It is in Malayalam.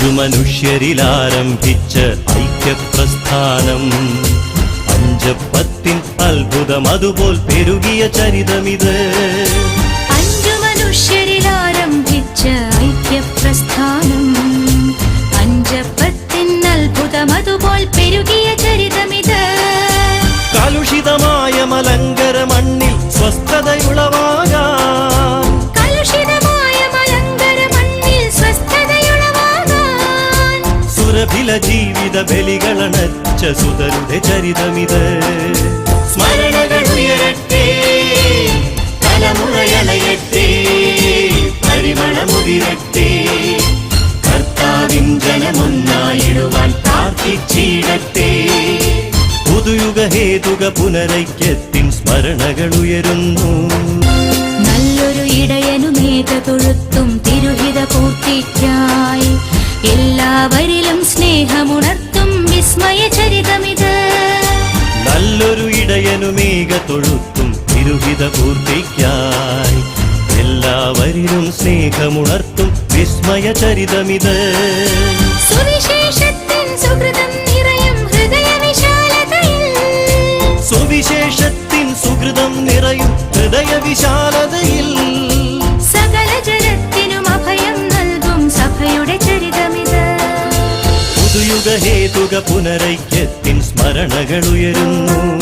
അഞ്ചു മനുഷ്യരിൽ ആരംഭിച്ച ഐക്യപ്രസ്ഥാനം. അഞ്ചപ്പത്തിൻ അത്ഭുതം അതുപോൽ പെരുകിയ ചരിതമിത്. അഞ്ചു മനുഷ്യരിൽ ആരംഭിച്ച ഐക്യപ്രസ്ഥാനം. അഞ്ചപ്പത്തിൻ അത്ഭുതം അതുപോൽ പെരുകിയ ചരിതമിത്. കലുഷിതമായ മലങ്കര മണ്ണിൽ സ്വസ്ഥതയുളവാകാൻ സുരഭില ജീവിത ബലികളണച്ച സുതരുടെ ചരിതമിത്. സ്മരണകൾ ഉയരട്ടെ തലമുറയലയട്ടെ പരിമളമുതിരട്ടെ കർത്താവിൻ ജനമൊന്നായിടുവാൻ പ്രാർത്ഥിച്ചിടട്ടെ. പുതുയുഗ ഹേതുക പുനരൈക്യത്തിൻ സ്മരണകൾ ഉയരുന്നു. എല്ലാവരിലും സ്നേഹമുണർത്തും വിസ്മയ ചരിതമിത്. നല്ലൊരു ഇടയനുമേക തൊഴുത്തും തിരുഹിത പൂർത്തിക്കായി. എല്ലാവരിലും സ്നേഹമുണർത്തും വിസ്മയ ചരിതമിത്. സുവിശേഷത്തിൻ സുഹൃതം നിറയും ഹൃദയവിശാലതയിൽ. സുവിശേഷത്തിൻ സുഹൃതം നിറയും ഹൃദയ വിശാലതയിൽ പുതുയുഗ ഹേതുക പുനരൈക്യത്തിൻ സ്മരണകൾ ഉയരുന്നു.